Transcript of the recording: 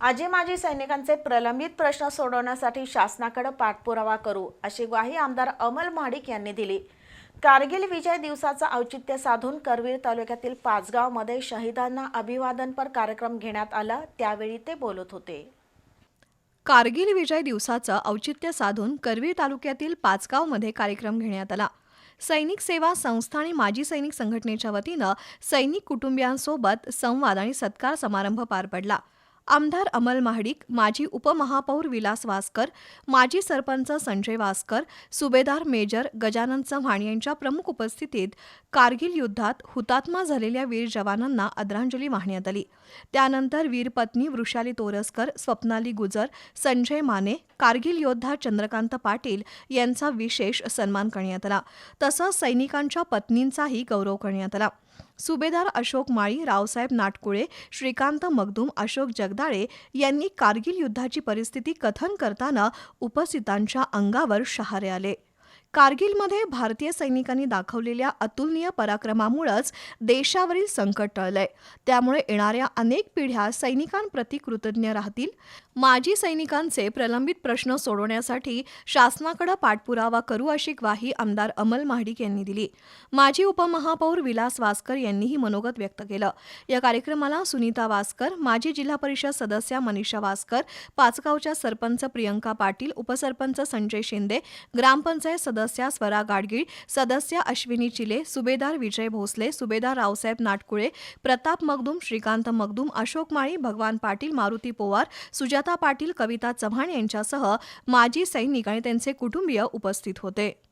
आजी माजी सैनिकांचे प्रलंबित प्रश्न सोडवण्यासाठी शासनाकडे पाठपुरावा करू अशी ग्वाही आमदार अमल महाडिक यांनी दिली. कारगिल विजय दिवसाचं औचित्य साधून करवीर तालुक्यातील पाचगावमध्ये शहीदांना अभिवादनपर कार्यक्रम घेण्यात आला त्यावेळी ते बोलत होते. कारगिल विजय दिवसाचं औचित्य साधून करवीर तालुक्यातील पाचगावमध्ये कार्यक्रम घेण्यात आला. सैनिक सेवा संस्था आणि माजी सैनिक संघटनेच्या वतीनं सैनिक कुटुंबियांसोबत संवाद आणि सत्कार समारंभ पार पडला. आमदार अमल महाडिक माजी उपमहापौर विलास वासकर माजी सरपंच संजय वासकर सुभेदार मेजर गजानन चव्हाण यांच्या प्रमुख उपस्थितीत कारगिल युद्धात हुतात्मा झालेल्या वीर जवानांना आदरांजली वाहण्यात आली. त्यानंतर वीरपत्नी वृषाली तोरसकर स्वप्नाली गुजर संजय माने कारगिल योद्धा चंद्रकांत पाटील यांचा विशेष सन्मान करण्यात आला. तसंच सैनिकांच्या पत्नींचाही गौरव करण्यात आला. सुभेदार अशोक माळी रावसाहेब नाटकुळे श्रीकांत मगदूम अशोक जगदाळे यांनी कारगिल युद्धाची परिस्थिती कथन करताना उपस्थितांच्या अंगावर शहारे आले. कारगिलमध्ये भारतीय सैनिकांनी दाखवलेल्या अतुलनीय पराक्रमामुळेच देशावरील संकट टळलंय. त्यामुळे येणाऱ्या अनेक पिढ्या सैनिकांप्रती कृतज्ञ राहतील. माजी सैनिकांचे प्रलंबित प्रश्न सोडवण्यासाठी शासनाकडे पाठपुरावा करू अशी ग्वाही आमदार अमल महाडिक यांनी दिली. माजी उपमहापौर विलास वासकर यांनीही मनोगत व्यक्त केलं. या कार्यक्रमाला सुनीता वासकर माजी जिल्हा परिषद सदस्या मनीषा वासकर पाचगावच्या सरपंच प्रियंका पाटील उपसरपंच संजय शिंदे ग्रामपंचायत सदस्य स्वरा गाडगीळ सदस्य अश्विनी चिले सुभेदार विजय भोसले सुभेदार रावसाहेब नाटकुळे प्रताप मगदूम श्रीकांत मगदूम अशोक माळी भगवान पाटील मारुती पोवार सुजाता पाटील कविता चव्हाण यांच्यासह माजी सैनिक आणि त्यांचे कुटुंबीय उपस्थित होते.